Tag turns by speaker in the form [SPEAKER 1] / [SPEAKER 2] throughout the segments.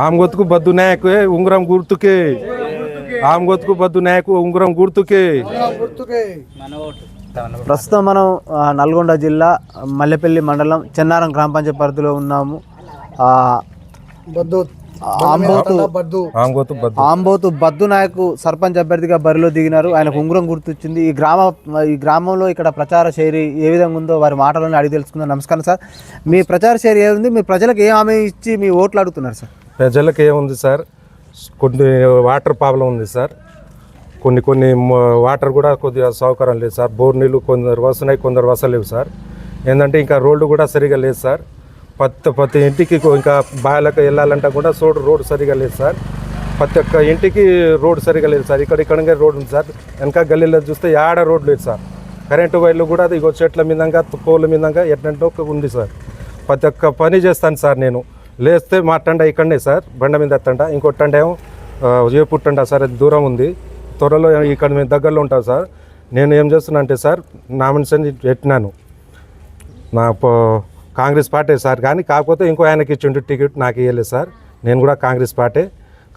[SPEAKER 1] ఆమె గొతుకు బద్దు నాయకు ఉంగరం గుర్తుకే. ఆమె గొతుకు బద్దు నాయకు ఉంగరం గుర్తుకే.
[SPEAKER 2] ప్రస్తుతం మనం నల్గొండ జిల్లా మల్లెపల్లి మండలం చెన్నారం గ్రామ పంచాయతీ పరిధిలో ఉన్నాము. ఆంబోతు
[SPEAKER 1] బద్దు.
[SPEAKER 2] నాయకు సర్పంచ్ అభ్యర్థిగా బరిలో దిగినారు. ఆయనకు ఉంగరం గుర్తొచ్చింది. ఈ గ్రామ ఈ గ్రామంలో ఇక్కడ ప్రచార శైలి ఏ విధంగా ఉందో వారి మాటలను అడిగి తెలుసుకుందాం. నమస్కారం సార్. మీ ప్రచార శైలి ఏముంది? మీ ప్రజలకు ఏ హామీ ఇచ్చి మీ ఓట్లు అడుగుతున్నారు సార్?
[SPEAKER 1] ప్రజలకు ఏముంది సార్? కొన్ని వాటర్ ప్రాబ్లం ఉంది సార్. కొన్ని కొన్ని వాటర్ కూడా కొద్దిగా సౌకర్యం లేదు సార్. బోర్ నీళ్ళు కొందరు వస్తున్నాయి కొందరు వస్తలేవు సార్. ఏంటంటే ఇంకా రోడ్డు కూడా సరిగా లేదు సార్. ప్రతి ప్రతి ఇంటికి ఇంకా బాయలకు వెళ్ళాలంటే కూడా సోడు రోడ్డు సరిగా లేదు సార్. ప్రతి ఒక్క ఇంటికి రోడ్డు సరిగా లేదు సార్. ఇక్కడ ఇక్కడ రోడ్డు ఉంది సార్. వెనక గల్లీలో చూస్తే ఆడ రోడ్డు లేదు సార్. కరెంటు వైర్లు కూడా ఇగో చెట్ల మీదంగా కోళ్ళ మీదంగా ఎట్లంటే ఉంది సార్. ప్రతి ఒక్క పని చేస్తాను సార్ నేను. లేస్తే మా తండ ఇక్కడనే సార్ బండ మీద తండ ఇంకో తండ ఏమో జయపూర్ ఏ సార్ అది దూరం ఉంది. త్వరలో ఇక్కడ మేము దగ్గరలో ఉంటాం సార్. నేను ఏం చేస్తున్నా అంటే సార్ నామినేషన్ పెట్టినాను. నా కాంగ్రెస్ పార్టీ సార్ కానీ కాకపోతే ఇంకో ఆయనకి ఇచ్చిండు టికెట్ నాకు ఇవ్వలేదు సార్. నేను కూడా కాంగ్రెస్ పార్టీ.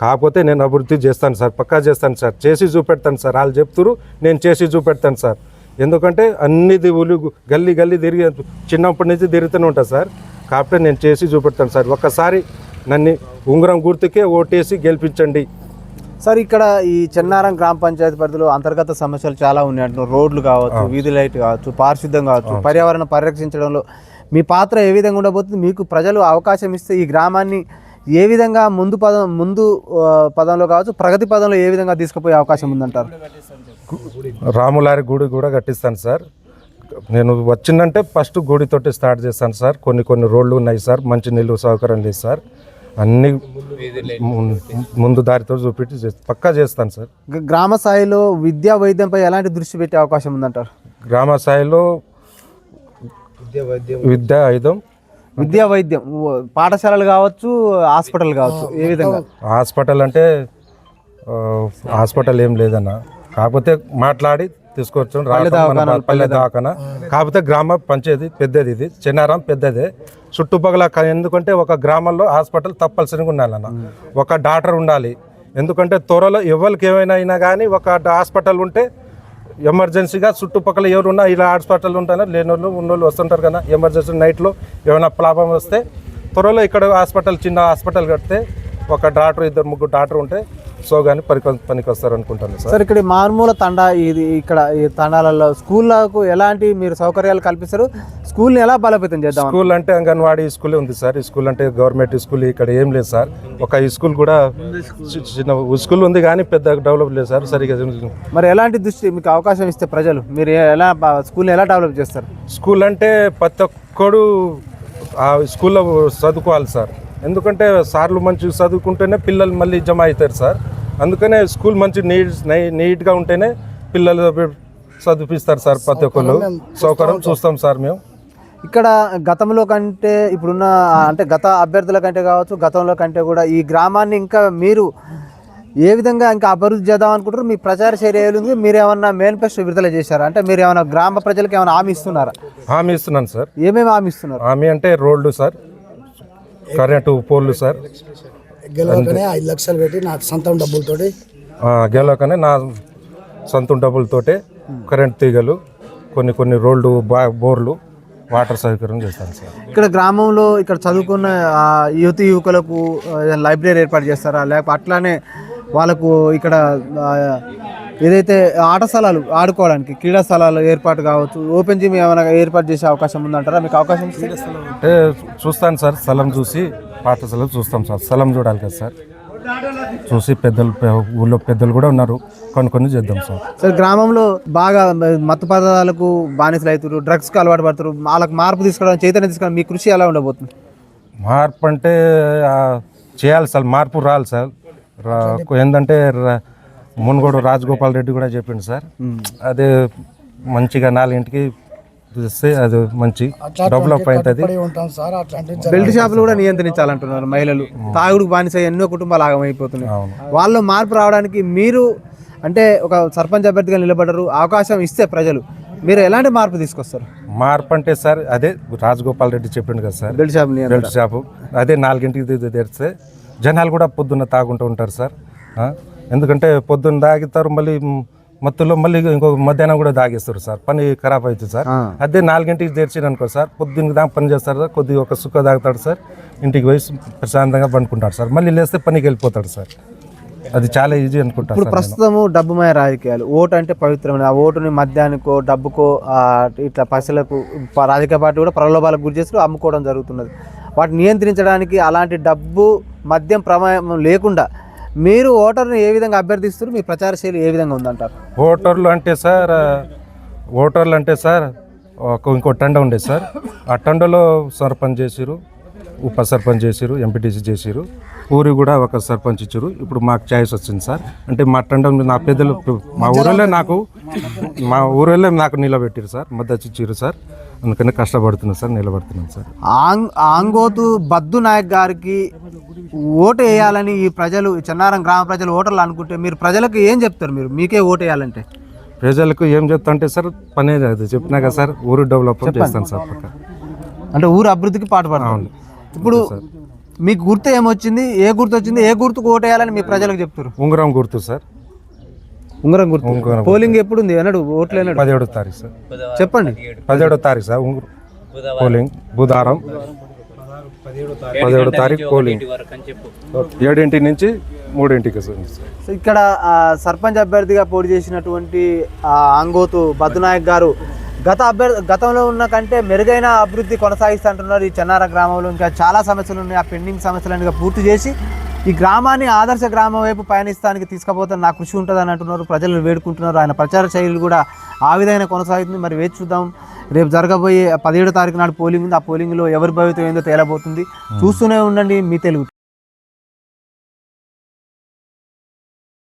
[SPEAKER 1] కాకపోతే నేను అభివృద్ధి చేస్తాను సార్ పక్కా చేస్తాను సార్. చేసి చూపెడతాను సార్ వాళ్ళు చెప్తురు నేను చేసి చూపెడతాను సార్. ఎందుకంటే అన్ని దివులు గల్లీ గల్లీ తిరిగి చిన్నప్పటి నుంచి తిరుగుతూనే ఉంటాను సార్. కాకపోతే నేను చేసి చూపెడతాను సార్. ఒక్కసారి నన్ను ఉంగరం గుర్తుకే ఓటేసి గెలిపించండి.
[SPEAKER 2] సార్ ఇక్కడ ఈ చెన్నారం గ్రామ పంచాయతీ పరిధిలో అంతర్గత సమస్యలు చాలా ఉన్నాయి అంటున్నారు. రోడ్లు కావచ్చు వీధి లైట్ కావచ్చు పారిశుద్ధ్యం కావచ్చు పర్యావరణం పరిరక్షించడంలో మీ పాత్ర ఏ విధంగా ఉండబోతుంది? మీకు ప్రజలు అవకాశం ఇస్తే ఈ గ్రామాన్ని ఏ విధంగా ముందు పదం ముందు పదంలో కావచ్చు ప్రగతి పదంలో ఏ విధంగా తీసుకుపోయే అవకాశం ఉందంటారు?
[SPEAKER 1] రాములారి గుడి కూడా కట్టిస్తాను సార్. నేను వచ్చిందంటే ఫస్ట్ గుడితోటి స్టార్ట్ చేస్తాను సార్. కొన్ని కొన్ని రోడ్లు ఉన్నాయి సార్. మంచి నీళ్ళు సౌకర్యం లేదు సార్. అన్ని ముందు దారితో చూపెట్టి పక్కా చేస్తాను సార్.
[SPEAKER 2] గ్రామ స్థాయిలో విద్యా వైద్యంపై ఎలాంటి దృష్టి పెట్టే అవకాశం ఉందంటారు?
[SPEAKER 1] గ్రామ స్థాయిలో విద్యా
[SPEAKER 2] విద్యా. వైద్యం ఓ- పాఠశాలలు కావచ్చు హాస్పిటల్ కావచ్చు ఏ విధంగా?
[SPEAKER 1] హాస్పిటల్ అంటే హాస్పిటల్ ఏం లేదన్న. కాకపోతే మాట్లాడి తీసుకొచ్చు పల్లె దవాఖాన కాకపోతే గ్రామ పంచాయతీ పెద్దది ఇది. చిన్నారం పెద్దదే. చుట్టుపక్కల ఎందుకంటే ఒక గ్రామంలో హాస్పిటల్ తప్పనిసరిగా ఉండాలన్న. ఒక డాక్టర్ ఉండాలి. ఎందుకంటే త్వరలో ఎవరికి ఏమైనా అయినా కానీ ఒక హాస్పిటల్ ఉంటే ఎమర్జెన్సీగా చుట్టుపక్కల ఎవరున్నా ఇలా హాస్పిటల్ ఉంటారో లేని వాళ్ళు ఉన్నోళ్ళు వస్తుంటారు కదా. ఎమర్జెన్సీ నైట్లో ఏమైనా ప్రాబ్లం వస్తే త్వరలో ఇక్కడ హాస్పిటల్ చిన్న హాస్పిటల్ కడితే ఒక డాక్టర్ ఇద్దరు ముగ్గురు డాక్టర్ ఉంటే సో కానీ పనికి పనికి వస్తారు అనుకుంటాను సార్.
[SPEAKER 2] సార్ ఇక్కడ మారుమూల తండా ఇది ఇక్కడ ఈ తండాలలో స్కూళ్ళకు ఎలాంటి మీరు సౌకర్యాలు కల్పిస్తారు? స్కూల్ని ఎలా బలోపేతం చేద్దాం?
[SPEAKER 1] స్కూల్ అంటే అంగన్వాడీ స్కూలే ఉంది సార్. ఈ స్కూల్ అంటే గవర్నమెంట్ స్కూల్ ఇక్కడ ఏం లేదు సార్. ఒక ఈ స్కూల్ కూడా చిన్న స్కూల్ ఉంది కానీ పెద్ద డెవలప్ లేదు సార్. సరిగా
[SPEAKER 2] మరి ఎలాంటి దృష్టి మీకు అవకాశం ఇస్తే ప్రజలు? మీరు ఎలా స్కూల్ని ఎలా డెవలప్ చేస్తారు?
[SPEAKER 1] స్కూల్ అంటే ప్రతి ఒక్కడు ఆ స్కూల్లో చదువుకోవాలి సార్. ఎందుకంటే సార్లు మంచిగా చదువుకుంటేనే పిల్లలు మళ్ళీ జమ అవుతారు సార్. అందుకనే స్కూల్ మంచి నీట్ నీట్గా ఉంటేనే పిల్లలు చదివిస్తారు సార్ ప్రతి ఒక్కళ్ళు. సౌకర్యం చూస్తాం సార్ మేము.
[SPEAKER 2] ఇక్కడ గతంలో కంటే ఇప్పుడున్న అంటే గత అభ్యర్థుల కంటే కావచ్చు గతంలో కంటే కూడా ఈ గ్రామాన్ని ఇంకా మీరు ఏ విధంగా ఇంకా అభివృద్ధి చేద్దాం అనుకుంటారు మీ ప్రచార చర్యలు మీరు ఏమన్నా మేనిఫెస్టో విడుదల చేశారా? అంటే మీరు ఏమైనా గ్రామ ప్రజలకు ఏమైనా హామీ ఇస్తున్నారా?
[SPEAKER 1] హామీ ఇస్తున్నాను సార్.
[SPEAKER 2] ఏమేమి హామీ ఇస్తున్నారు?
[SPEAKER 1] హామీ అంటే రోడ్లు సార్. కరెంటు పోల్లు సార్.
[SPEAKER 3] గెలవకనే ఐదు లక్షలు పెట్టి నా సొంతం డబ్బులతోటి.
[SPEAKER 1] ఆ, గెలవకనే నా సొంత డబ్బులతోటే కరెంట్ తీగలు కొన్ని కొన్ని రోడ్లు బా బోర్లు వాటర్ సౌకర్యం చేస్తాను సార్.
[SPEAKER 2] ఇక్కడ గ్రామంలో ఇక్కడ చదువుకున్న ఆ, యువతి యువకులకు లైబ్రరీ ఏర్పాటు చేస్తారా? లేకపోతే అట్లానే వాళ్ళకు ఇక్కడ ఏదైతే ఆట స్థలాలు ఆడుకోవడానికి క్రీడా స్థలాలు ఏర్పాటు కావచ్చు ఓపెన్ జిమ్ ఏమైనా ఏర్పాటు చేసే అవకాశం ఉందంటారా? మీకు అవకాశం?
[SPEAKER 1] అంటే చూస్తాను సార్ స్థలం చూసి పాఠశాల చూస్తాం సార్ స్థలం చూడాలి కదా సార్. చూసి పెద్దలు ఊళ్ళో పెద్దలు కూడా ఉన్నారు కొన్ని కొన్ని చేద్దాం సార్.
[SPEAKER 2] సార్ గ్రామంలో బాగా మత్తు పదార్థాలకు బానిసలు అవుతారు డ్రగ్స్కి అలవాటు పడతారు వాళ్ళకి మార్పు తీసుకోవడం చైతన్యం తీసుకోవడం మీ కృషి ఎలా ఉండబోతుంది?
[SPEAKER 1] మార్పు అంటే ఆ, చేయాలి సార్ మార్పు రాలి సార్. రా- ఏంటంటే రా- మున్గోడు రాజగోపాల్ రెడ్డి కూడా చెప్పిండు సార్. అదే మంచిగా నాలుగింటికి చేస్తే అది మంచి డెవలప్ అవుతుంది.
[SPEAKER 3] పడి ఉంటాం సార్ అట్లాంటి
[SPEAKER 2] బెల్ట్ షాపులు కూడా నియంత్రించాలంటున్నారు మహిళలు. తాగుడుకు బానిస ఎన్నో కుటుంబాలు ఆగమైపోతున్నాయి. వాళ్ళు మార్పు రావడానికి మీరు అంటే ఒక సర్పంచ్ అభ్యర్థిగా నిలబడరు అవకాశం ఇస్తే ప్రజలు. మీరు ఎలాంటి మార్పు తీసుకొస్తారు?
[SPEAKER 1] మార్పు అంటే సార్ అదే రాజగోపాల్ రెడ్డి చెప్పిండు కదా sir.
[SPEAKER 2] Belt shop
[SPEAKER 1] belt shop. అదే నాలుగింటికి తెరిస్తే జనాలు కూడా పొద్దున్న తాగుంటూ ఉంటారు సార్. ఆ? ఎందుకంటే పొద్దున్న తాగుతారు మళ్ళీ మత్తులో మళ్ళీ ఇంకొక మధ్యాహ్నం కూడా తాగేస్తారు సార్. పని ఖరాబ్ అవుతుంది సార్. అదే నాలుగింటికి తెరిచిన అనుకో సార్ పొద్దున్న దాకా పని చేస్తారు సార్ కొద్దిగా ఒక సుక్క తాగుతాడు సార్ ఇంటికి పోయి ప్రశాంతంగా పండుకుంటాడు సార్. మళ్ళీ లేస్తే పనికి వెళ్ళిపోతాడు సార్. అది చాలా ఈజీ అనుకుంటాను
[SPEAKER 2] ఇప్పుడు. ప్రస్తుతము డబ్బుమయ రాజకీయాలు. ఓటు అంటే పవిత్రమైన ఆ ఓటుని మద్యానికో డబ్బుకో ఇట్లా పైసలకు రాజకీయ పార్టీ కూడా ప్రలోభాలకు గురి చేస్తూ అమ్ముకోవడం జరుగుతున్నది. వాటిని నియంత్రించడానికి అలాంటి డబ్బు మద్యం ప్రమాయం లేకుండా మీరు ఓటర్ని ఏ విధంగా అభ్యర్థిస్తారు మీ ప్రచార శైలి ఏ విధంగా ఉందంటారు?
[SPEAKER 1] ఓటర్లు అంటే సార్ ఓటర్లు అంటే సార్ ఒక ఇంకో టండ ఉండే సార్. ఆ టండలో సర్పంచ్ చేసిరు ఉప సర్పంచ్ చేసిరు ఎంపీటీసీ చేసిరు. ఊరి కూడా ఒక సర్పంచ్ ఇచ్చారు. ఇప్పుడు మాకు ఛాయిస్ వచ్చింది సార్. అంటే మా టండ నా పెద్దలు మా ఊరిలో నాకు మా ఊరిలో నాకు నిలబెట్టారు సార్. మద్దతు ఇచ్చారు సార్. అందుకని కష్టపడుతున్నాను సార్ నిలబడుతున్నాను సార్.
[SPEAKER 2] ఆంగ్ ఆంగోతు బద్దు నాయక్ గారికి ఓటు వేయాలని ఈ ప్రజలు చెన్నారం గ్రామ ప్రజలు ఓటర్లు అనుకుంటే మీరు ప్రజలకు ఏం చెప్తారు మీరు? మీకే ఓటు వేయాలంటే
[SPEAKER 1] ప్రజలకు ఏం చెప్తా అంటే సార్ పనే అది చెప్పినా కదా సార్ ఊరు డెవలప్మెంట్ చేస్తాను సార్ పక్క.
[SPEAKER 2] అంటే ఊరు అభివృద్ధికి పాటుపడాలి ఇప్పుడు మీకు గుర్తు ఏమొచ్చింది? ఏ గుర్తు వచ్చింది ఏ గుర్తుకు ఓటు వేయాలని మీ ప్రజలకు చెప్తారు?
[SPEAKER 1] ఉంగరం గుర్తు సార్.
[SPEAKER 2] ఉంగరం గుర్తు. పోలింగ్ ఎప్పుడు ఉంది అన్నాడు ఓట్లు అన్నాడు
[SPEAKER 1] పదిహేడో తారీఖు సార్.
[SPEAKER 2] చెప్పండి.
[SPEAKER 1] పదిహేడో తారీఖు సార్ ఉంగురు. పోలింగ్ బుధవారం. పదిహేడో తారీఖు. పోలింగ్. ఏడింటి నుంచి మూడింటికి
[SPEAKER 2] ఇక్కడ సర్పంచ్ అభ్యర్థిగా పోటీ చేసినటువంటి ఆ, ఆంగోతు బద్దునాయక్ గారు గత అభ్యర్థి గతంలో ఉన్న కంటే మెరుగైన అభివృద్ధి కొనసాగిస్తుంటున్నారు ఈ చెన్నార గ్రామంలో. ఇంకా చాలా సమస్యలు ఉన్నాయి. ఆ పెండింగ్ సమస్యలన్నీ పూర్తి చేసి ఈ గ్రామాన్ని ఆదర్శ గ్రామం వైపు పయనిస్తానికి తీసుకుపోతే నా కృషి ఉంటుందని అంటున్నారు. ప్రజలు వేడుకుంటున్నారు. ఆయన ప్రచార శైలి కూడా ఆ విధంగా కొనసాగుతుంది. మరి వేచి చూద్దాం. రేపు జరగబోయే పదిహేడో తారీఖు నాడు పోలింగ్ ఉంది. ఆ పోలింగ్లో ఎవరి భవితం ఏందో తేలబోతుంది. చూస్తూనే ఉండండి. మీ తెలుగు